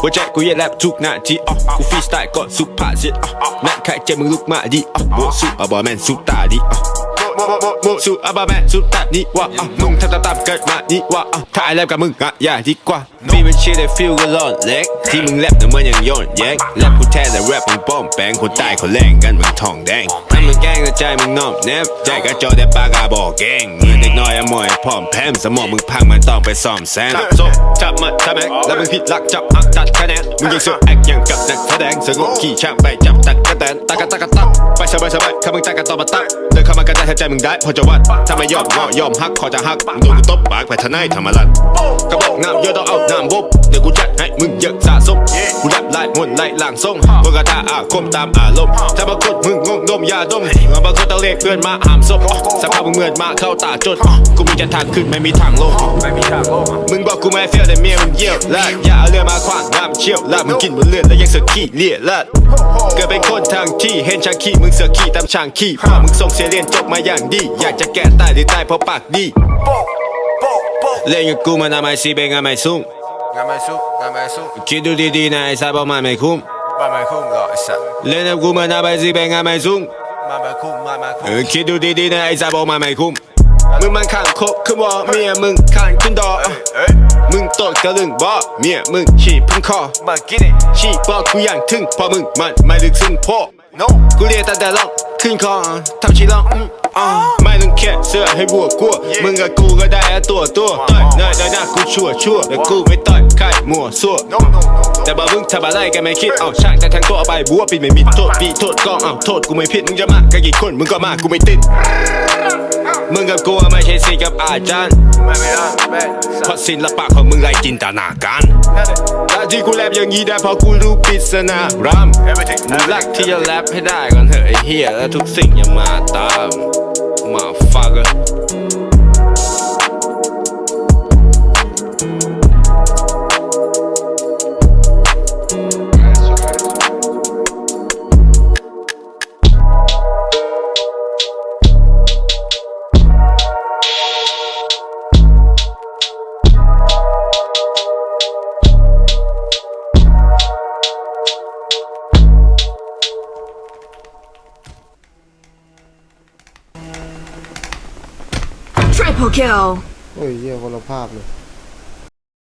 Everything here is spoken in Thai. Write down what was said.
หัวใจกูเย็นแลบทุกนาทีอะกูฟีสไตล์ก่อนสุภาษิตอะนักขายใจมึงลุกมาดิอะโมสุอะบอแมนสุตาดิอะโมโมโมโมสุอะบอแมนสุตานี่ว่าอะมึงทำตามตามเกิดมานี่ว่าอะถ่ายแลบกับมึงอะอย่าดีกว่าฟีมันเชื่อได้ฟิลก็ร้อนเล็กที่มึงแลบแต่มันยังย้อนแย้งแลบกูแท้แต่แรปมึงป้อมแปงคนใต้คนแรงกันมึงทองแดง มึงแกล้งแต่ใจมึงนอบแนบใจกระจอแต่ปากกาบอกแกงเงินเด็กน้อยอะมอยพร้อมแพมสมองมึงพังมันต้องไปซ่อมแซมจับโซจับมันจับแม็กแล้วมึงผิดหลักจับอักตัดคะแนนมึงยังเสือแอคยังกับนักแสดงสงบขี่ช่างไปจับตักกระแตนตักกะตักกะตักไปสบายสบายข้ามึงตักกะต่อมาตักเดินเข้ามากันได้ถ้าใจมึงได้พอจะวัดถ้าไม่ยอมงอยอมฮักขอจะฮักโดนกูตบปากไปทนายธรรมรัตน์กระบอกงามเยอะต้องเอาน้ำบบเดี๋ยวกูจัดให้มึงเยอะสะสมกูรับไล่มนต์ไล่หลังทรงมึงกระทาอาคมตามอารมณ์ถ้าบางคนมึงงง ดมยาดมบางคนต้องเรียกเพื่อนมาหามศพสภาพมึงเหมือนมาเข้าตาจนกูมีจะทางขึ้นไม่มีทางลงไม่มีทางโลกมึงบอกกูไม่เฟี้ยวแต่เมียมึงเยี่ยวลาดอย่าเอาเรือมาขวางน้ำเชี่ยวลาดมึงกินบนเลือดแล้วยังเสือกขี้เลี่ยลาดเกิดเป็นคนทางที่เห็นช่างขี้มึงเสือกขี้ตามช่างขี้พ่อมึงส่งเสียเรียนจบมาอย่างดี อยากจะแก่ตายหรือตายเพราะปากดีโป๊ะโป๊ะโป๊ะเล่นกับกูมันทำไมซีเป็นงานไม่สูงงานไม่สู้งานไม่สู้คิดดูดีๆนะไอ้สายบอกมันไม่คุ้มมาไม่คุ้มหรอกไอ้สัสเล่นกับกูมันทำไมซีเป็นงานไม่สูง มาไม่คุ้มมาไม่เอคุ้มอคิดดูดีๆนะไอ้สายบอกมันไม่คุ้มมึงมันข้างคบคือบ่เมียมึงข้างขึ้นดอเอ้ยมึงตดกระลึงบ่เมียมึงฉี่พึ่งคอมากินดิฉี่บอกกูอย่างถึงเพอมึงมันไม่ลึกซึ้งพอ no กูเรียกตั้งแต่ร้อง ขึ้นคอทำชีร้องอืมอ่าไม่ต้องแค่เสื้อให้บวกกลัวมึงกับกูก็ได้อะตัวตัวต่อยหน้าต่อยหน้ากูชั่วชั่วแต่กูไม่ต่อยใครมั่วซั่ว no no no แต่บ่มึงทำอะไรกันไม่คิดเอาช่างแต่ทั้งตัวเอาไปบัวปิดไม่มิดโทษปีโทษกองเอาโทษกูไม่ผิดมึงจะมากันกี่คนมึงก็มากูไม่ติดมึงกับกูไม่ใช่สิกับอาจารย์ไม่ไม่ได้ไม่เพราะศิลปะของมึงไรจินตนาการนั่น แหละถ้าที่กูแรปอย่างนี้ได้เพราะกูรู้ปริศนาราม everything มึงรักที่จะแรปให้ได้ก่อนเถอะไอ้เหี้ยแล้วทุกสิ่งอย่ามาตามมาฟัก Triple kill. โอ้ยเยี่ยคนละภาพเลย